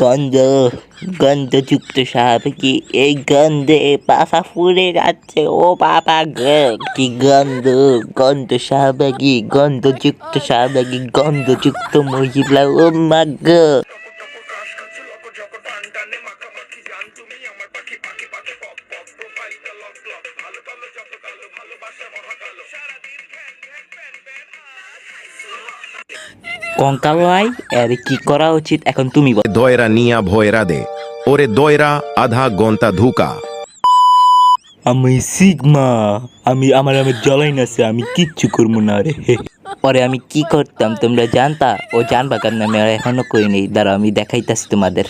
গন্ধ গন্ধযুক্ত সাপেকি, এই গন্ধে পাশা ফুলে যাচ্ছে, ও বাবা গো। কি গন্ধ গন্ধ সাহাবাগি গন্ধযুক্ত সাহাবাগি গন্ধযুক্ত মহিলা, ও মা গো। কঙ্কাল ভাই এর কি করা উচিত? এখন তুমি বলো। দয়রা নিয়া ভয়রা দে। ওরে দয়রা আধা গন্তা ধুকা। আমি সিগমা আমি আমার আমার জ্বলাই আছে আমি কিচ্ছু করব না রে। পরে আমি কি করতাম তোমরা জানতা? ও জানবা কেন আমি আর এখনও কই নেই। দাঁড়া আমি দেখাইতাছি তোমাদের।